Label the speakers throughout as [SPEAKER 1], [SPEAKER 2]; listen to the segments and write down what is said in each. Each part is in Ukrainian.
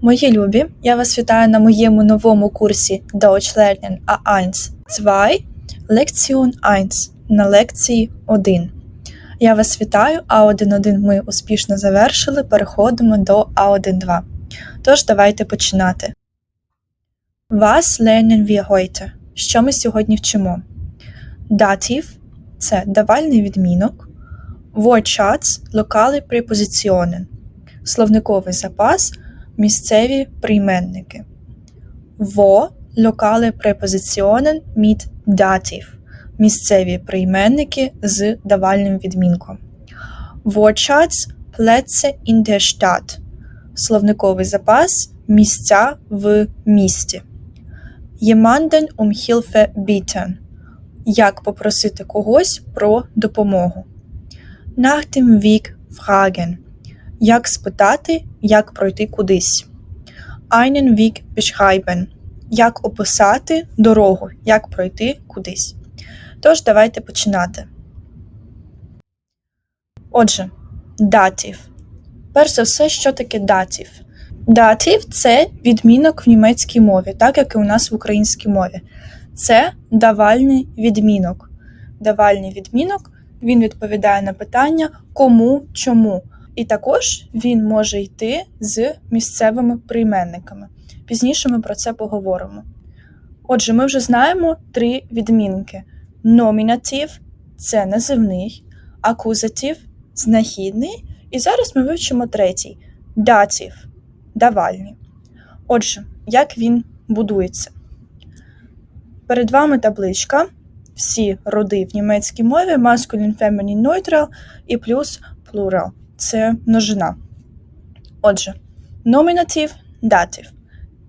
[SPEAKER 1] Мої любі, я вас вітаю на моєму новому курсі Deutsch Lernen A1 2 Lektion 1 на лекції 1. Я вас вітаю, А1.1 ми успішно завершили, переходимо до А1.2. Тож давайте починати. Was lernen wir heute? Що ми сьогодні вчимо? Датів – це давальний відмінок, Wortschatz – локали препозиціонен, словниковий запас – місцеві прийменники. Во – локали препозиціонен mit датів – місцеві прийменники з давальним відмінком. Wortschatz – Plätze in словниковий запас – місця в місті. Jemanden um Hilfe як попросити когось про допомогу. Nach dem Weg fragen – як спитати, як пройти кудись. Einen Weg beschreiben – як описати дорогу, як пройти кудись. Тож давайте починати. Отже, датів. Перш за все, що таке датів? Датів це відмінок в німецькій мові, так як і у нас в українській мові. Це давальний відмінок. Давальний відмінок він відповідає на питання кому, чому. І також він може йти з місцевими прийменниками. Пізніше ми про це поговоримо. Отже, ми вже знаємо три відмінки: номінатив це називний, акузатив знахідний, і зараз ми вивчимо третій датів давальний. Отже, як він будується? Перед вами табличка. Всі роди в німецькій мові masculine, feminine, neutral і плюс plural. Це множина. Отже, номінатив датив.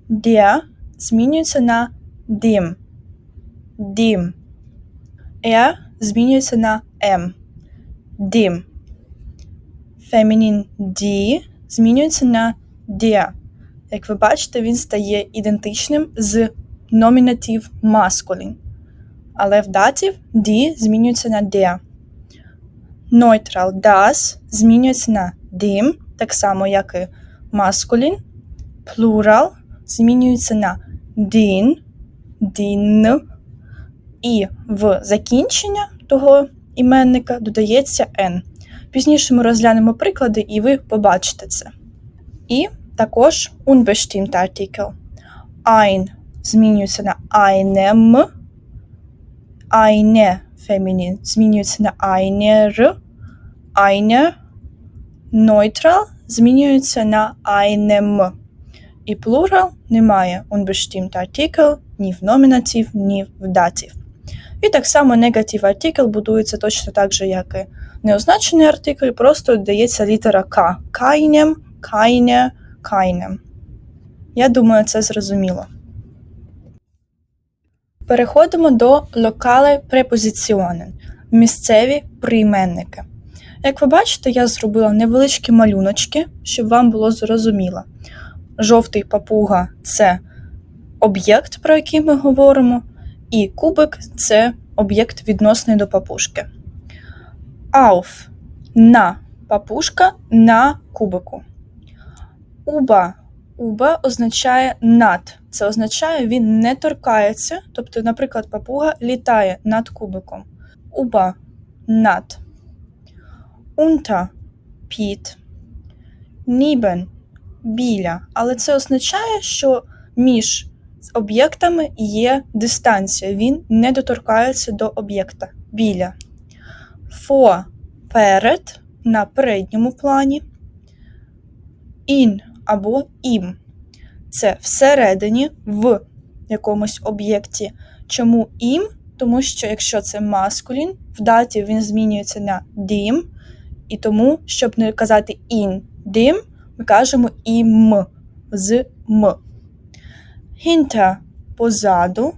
[SPEAKER 1] Der змінюється на dim. Dim. Er змінюється на m. Dim. Feminine die змінюється на der. Як ви бачите, він стає ідентичним з номінатив masculine. Але в датів die змінюється на der. Neutral das змінюється на dim, так само, як і masculine. Plural змінюється на din, din. І в закінчення того іменника додається n. Пізніше ми розглянемо приклади, і ви побачите це. І також unbestimmt Artikel. Ein змінюється на einem, eine feminin змінюється на einer, eine, neutral змінюється на einem. І плурал немає unbestimmt Artikel ні в номінатив, ні в датив. І так само негатив артикль будується точно так же, як і неозначений артикль, просто додається літера К. Кайнем, кайне, кайнем. Я думаю, це зрозуміло. Переходимо до локали препозиціонен місцеві прийменники. Як ви бачите, я зробила невеличкі малюночки, щоб вам було зрозуміло. Жовтий папуга це об'єкт, про який ми говоримо, і кубик це об'єкт відносний до папушки. Auf на папушка на кубику. Уба Уба означає над. Це означає, він не торкається. Тобто, наприклад, папуга літає над кубиком. Уба над. Унта під. Нібен біля. Але це означає, що між об'єктами є дистанція. Він не доторкається до об'єкта біля. Фо перед на передньому плані. Ін або ім. Це всередині в якомусь об'єкті. Чому ім? Тому що якщо це маскулін, в даті він змінюється на дім, і тому, щоб не казати ін дім, ми кажемо ім з м. Hinter – позаду.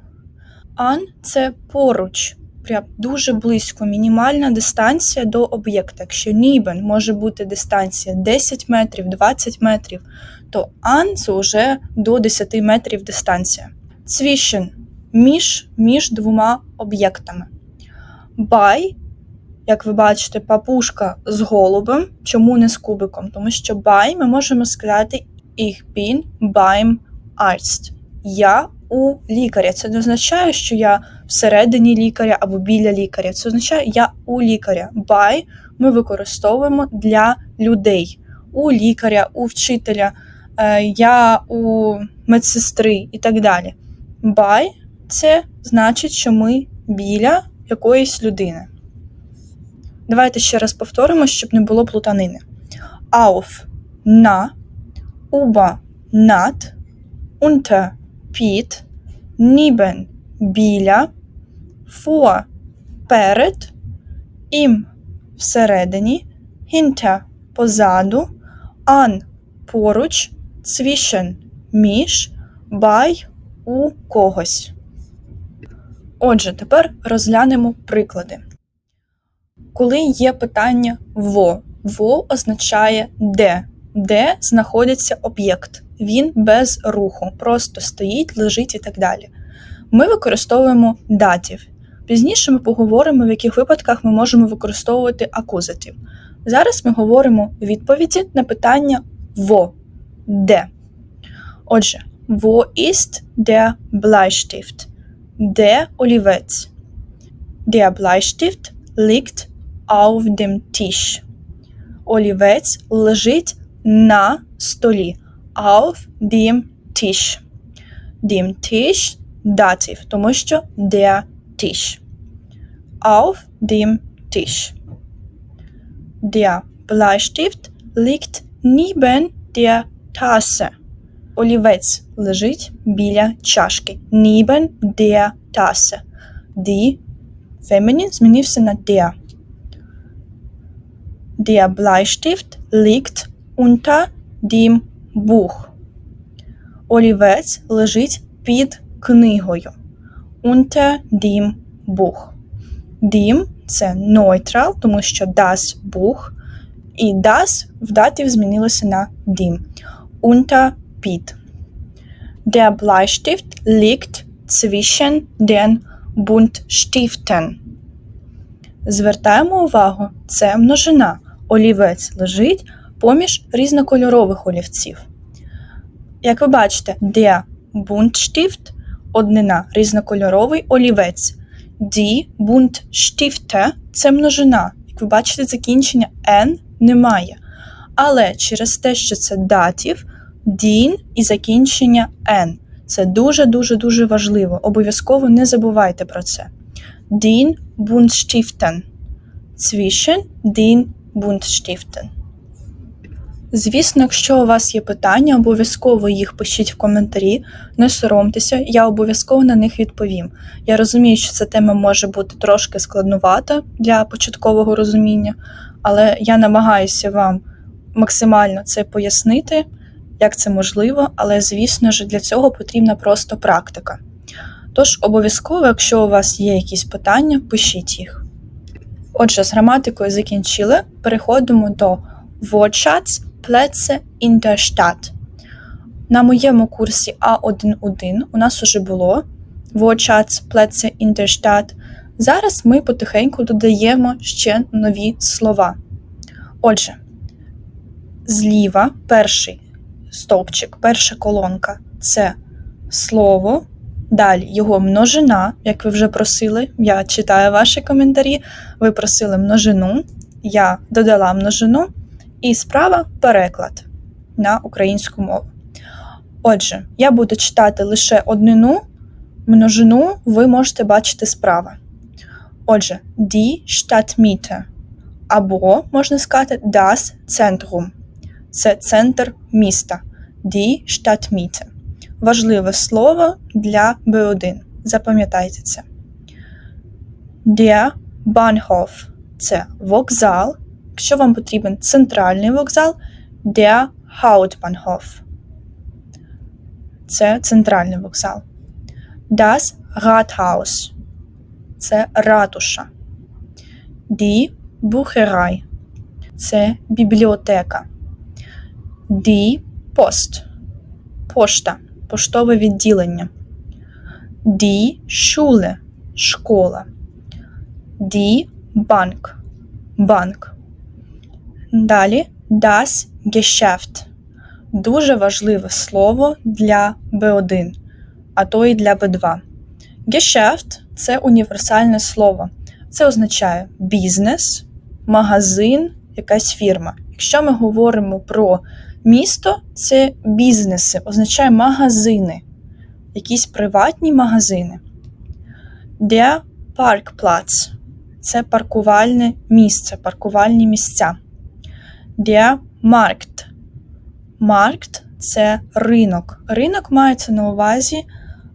[SPEAKER 1] Ан це поруч, прям дуже близько, мінімальна дистанція до об'єкта. Якщо нібен може бути дистанція 10 метрів, 20 метрів, то ан це вже до 10 метрів дистанція. Zwischen – між, між двома об'єктами. By, як ви бачите, папушка з голубем. Чому не з кубиком? Тому що by ми можемо сказати Ich bin beim Arzt. Я у лікаря. Це не означає, що я всередині лікаря або біля лікаря. Це означає я у лікаря. By ми використовуємо для людей. У лікаря, у вчителя, е, я у медсестри і так далі. By це значить, що ми біля якоїсь людини. Давайте ще раз повторимо, щоб не було плутанини. Auf – на, über – над, unter – під, neben – біля, vor – перед, im – всередині, hinter – позаду, an – поруч, zwischen – між, by – у когось. Отже, тепер розглянемо приклади. Коли є питання во, во означає де, де знаходиться об'єкт. Він без руху, просто стоїть, лежить і так далі. Ми використовуємо датів. Пізніше ми поговоримо, в яких випадках ми можемо використовувати акузатив. Зараз ми говоримо відповіді на питання во, де. Отже, wo ist der Bleistift? Де олівець? Der Bleistift liegt auf dem Tisch. Олівець лежить на столі. Auf dem Tisch. Dem Tisch датив, тому що der Tisch. Auf dem Tisch. Der Bleistift liegt neben der Tasse. Олівець лежить біля чашки. Neben der Tasse. Die Feminin змінився на der. Der Bleistift liegt unter dem Buch. Олівець лежить під книгою. Unter dem Buch. Dem – це neutral, тому що das Buch. І das в датів змінилося на dem. Unter під. Der Bleistift liegt zwischen den Buntstiften. Звертаємо увагу, це множина. Олівець лежить поміж різнокольорових олівців. Як ви бачите, der Buntstift – однина різнокольоровий олівець. Die Buntstifte – це множина. Як ви бачите, закінчення N немає. Але через те, що це датів, дін і закінчення N. Це дуже-дуже дуже важливо. Обов'язково не забувайте про це. Den Buntstiften. Zwischen den Buntstiften. Звісно, якщо у вас є питання, обов'язково їх пишіть в коментарі, не соромтеся, я обов'язково на них відповім. Я розумію, що ця тема може бути трошки складнувата для початкового розуміння, але я намагаюся вам максимально це пояснити, як це можливо, але, звісно ж, для цього потрібна просто практика. Тож, обов'язково, якщо у вас є якісь питання, пишіть їх. Отже, з граматикою закінчили. Переходимо до Wortschatz Der Stadt. На моєму курсі А11 у нас уже було Wortschatz der Stadt. Зараз ми потихеньку додаємо ще нові слова. Отже, зліва перший стовпчик, перша колонка це слово. Далі його множина, як ви вже просили, я читаю ваші коментарі. Ви просили множину, я додала множину, і справа переклад на українську мову. Отже, я буду читати лише однину, множину ви можете бачити справа. Отже, die Stadtmitte. Або, можна сказати, das Zentrum. Це центр міста. Die Stadtmitte важливе слово для B1. Запам'ятайте це. Der Bahnhof – це вокзал. Якщо вам потрібен центральний вокзал, der Hauptbahnhof – це центральний вокзал. Das Rathaus – це ратуша. Die Bucherei – це бібліотека. Die Post – пошта поштове відділення. Die Schule – школа. Die Bank – банк. Далі das Geschäft дуже важливе слово для B1, а то й для B2. Geschäft – це універсальне слово. Це означає бізнес, магазин, якась фірма. Якщо ми говоримо про місто, це бізнеси, означає магазини, якісь приватні магазини. Der Parkplatz – це паркувальне місце, паркувальні місця. Der Markt. Markt – це ринок. Ринок мається на увазі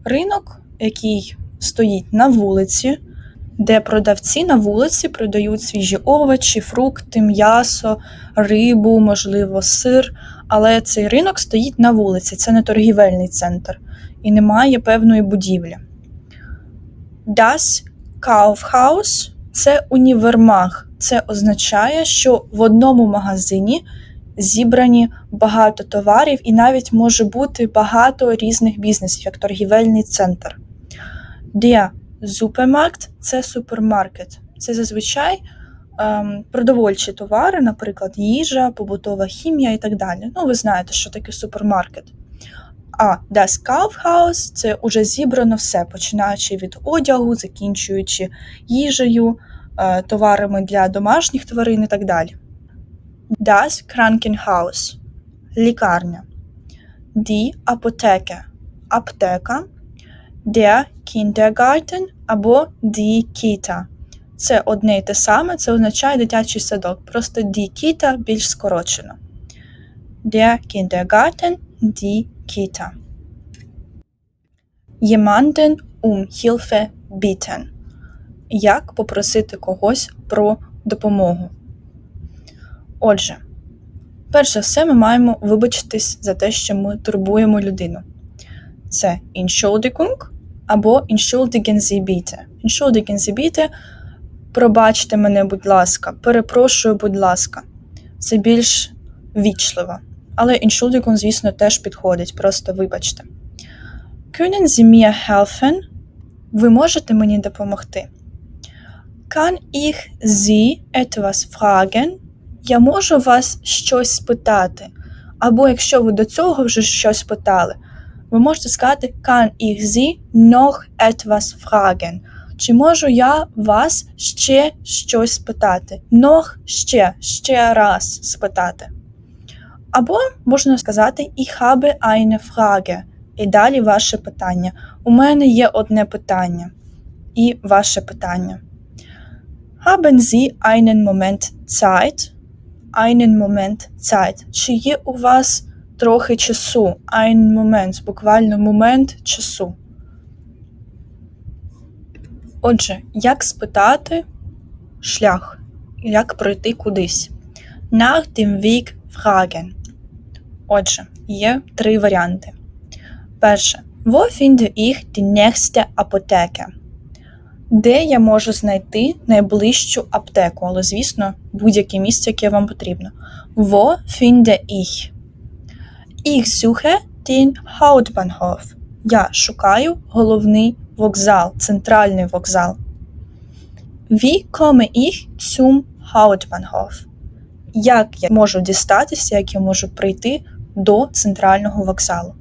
[SPEAKER 1] ринок, який стоїть на вулиці, де продавці на вулиці продають свіжі овочі, фрукти, м'ясо, рибу, можливо, сир. Але цей ринок стоїть на вулиці, це не торгівельний центр і немає певної будівлі. Das Kaufhaus – це універмаг. Це означає, що в одному магазині зібрані багато товарів, і навіть може бути багато різних бізнесів, як торгівельний центр. Der Supermarkt – це супермаркет. Це зазвичай ем, продовольчі товари, наприклад, їжа, побутова хімія і так далі. Ну, ви знаєте, що таке супермаркет. А Das Kaufhaus – це уже зібрано все, починаючи від одягу, закінчуючи їжею, е, товарами для домашніх тварин і так далі. Das Krankenhaus – лікарня. Die Apotheke – аптека. Der Kindergarten або Die Kita. Це одне й те саме, це означає дитячий садок. Просто Die Kita більш скорочено. Der Kindergarten, die Kita. Jemanden um Hilfe bitten. Як попросити когось про допомогу. Отже, перш за все, ми маємо вибачитись за те, що ми турбуємо людину. Це Entschuldigung або Entschuldigen Sie bitte. Entschuldigen Sie bitte – пробачте мене, будь ласка, перепрошую, будь ласка. Це більш вічливо. Але Entschuldigung, звісно, теж підходить, просто вибачте. Können Sie mir helfen? Ви можете мені допомогти? Kann ich Sie etwas fragen? Я можу вас щось спитати. Або якщо ви до цього вже щось питали, ви можете сказати Kann ich Sie noch etwas fragen? Чи можу я вас ще щось спитати? Noch ще, ще раз спитати. Або можна сказати Ich habe eine Frage. І далі ваше питання. У мене є одне питання. І ваше питання. Haben Sie einen Moment Zeit? Einen Moment Zeit. Чи є у вас трохи часу? Ein Moment, буквально момент часу. Отже, як спитати шлях, як пройти кудись? Nach dem Weg fragen. Отже, є три варіанти. Перше. Wo finde ich die nächste Apotheke? Де я можу знайти найближчу аптеку? Але, звісно, будь-яке місце, яке вам потрібно. Wo finde ich? Ich suche den Hauptbahnhof. Я шукаю головний вокзал, центральний вокзал. Wie komme ich zum Hauptbahnhof? Як я можу дістатися, як я можу прийти до центрального вокзалу?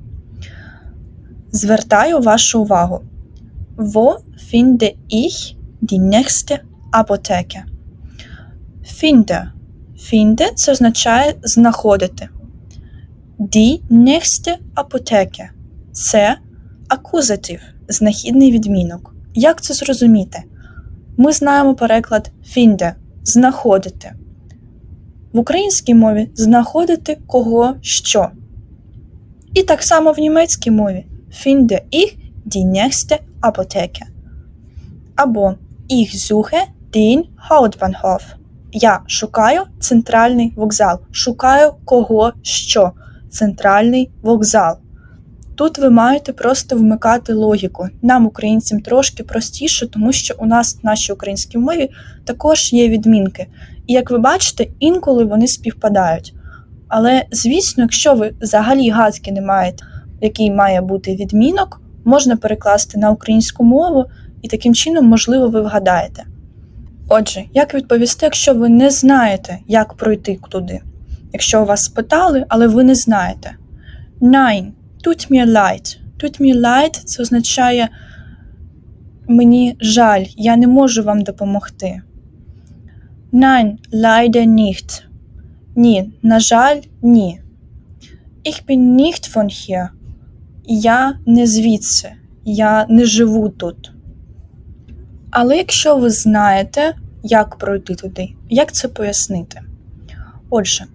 [SPEAKER 1] Звертаю вашу увагу. Wo finde ich die nächste Apotheke? Finde. Finde – це означає знаходити. Die nächste Apotheke – це акузатив, знахідний відмінок. Як це зрозуміти? Ми знаємо переклад finde – знаходити. В українській мові знаходити кого що. І так само в німецькій мові finde ich die nächste Apotheke. Або ich suche den Hauptbahnhof. Я шукаю центральний вокзал. Шукаю кого що. Центральний вокзал. Тут ви маєте просто вмикати логіку. Нам, українцям, трошки простіше, тому що у нас в нашій українській мові також є відмінки. І як ви бачите, інколи вони співпадають. Але, звісно, якщо ви взагалі гадки не маєте, який має бути відмінок, можна перекласти на українську мову, і таким чином, можливо, ви вгадаєте. Отже, як відповісти, якщо ви не знаєте, як пройти туди? Якщо вас спитали, але ви не знаєте. Nein, tut mir leid. Tut mir leid – це означає мені жаль, я не можу вам допомогти. Nein, leider nicht. Ні, на жаль, ні. Ich bin nicht von hier. Я не звідси. Я не живу тут. Але якщо ви знаєте, як пройти туди, як це пояснити? Отже,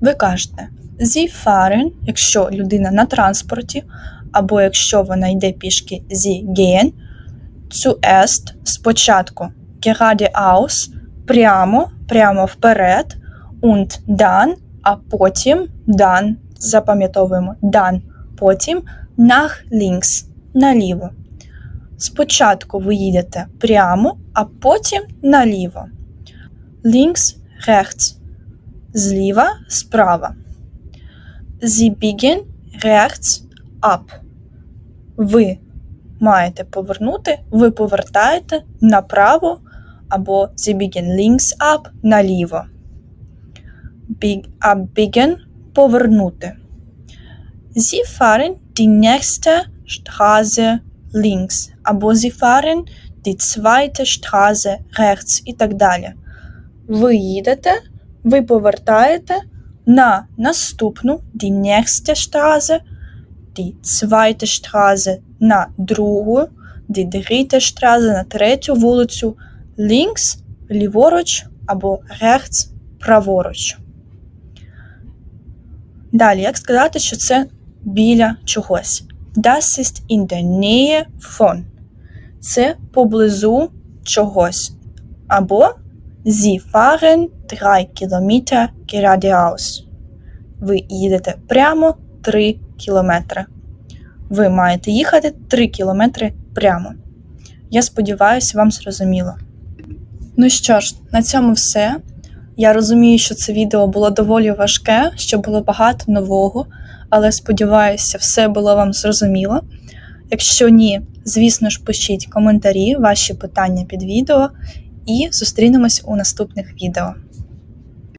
[SPEAKER 1] ви кажете Sie fahren, якщо людина на транспорті, або якщо вона йде пішки Sie gehen, zuerst спочатку geradeaus, прямо, прямо вперед, und dann, а потім dann, запам'ятовуємо dann, потім nach links, наліво. Спочатку ви їдете прямо, а потім наліво. Links, rechts. Зліва, справа. Sie biegen rechts ab. Ви маєте повернути, ви повертаєте направо або Sie biegen links ab наліво. Big, abbiegen – повернути. Sie fahren die nächste Straße links або Sie fahren die zweite Straße rechts і так далі. Ви їдете, ви повертаєте на наступну die nächste Straße, die zweite Straße на другу, die dritte Straße на третю вулицю, links – ліворуч або rechts – праворуч. Далі, як сказати, що це біля чогось? Das ist in der Nähe von. Це поблизу чогось. Або Sie fahren 3 Kilometer geradeaus. Ви їдете прямо 3 кілометри. Ви маєте їхати 3 кілометри прямо. Я сподіваюся, вам зрозуміло. Ну що ж, на цьому все. Я розумію, що це відео було доволі важке, що було багато нового, але сподіваюся, все було вам зрозуміло. Якщо ні, звісно ж, пишіть коментарі, ваші питання під відео, і зустрінемось у наступних відео.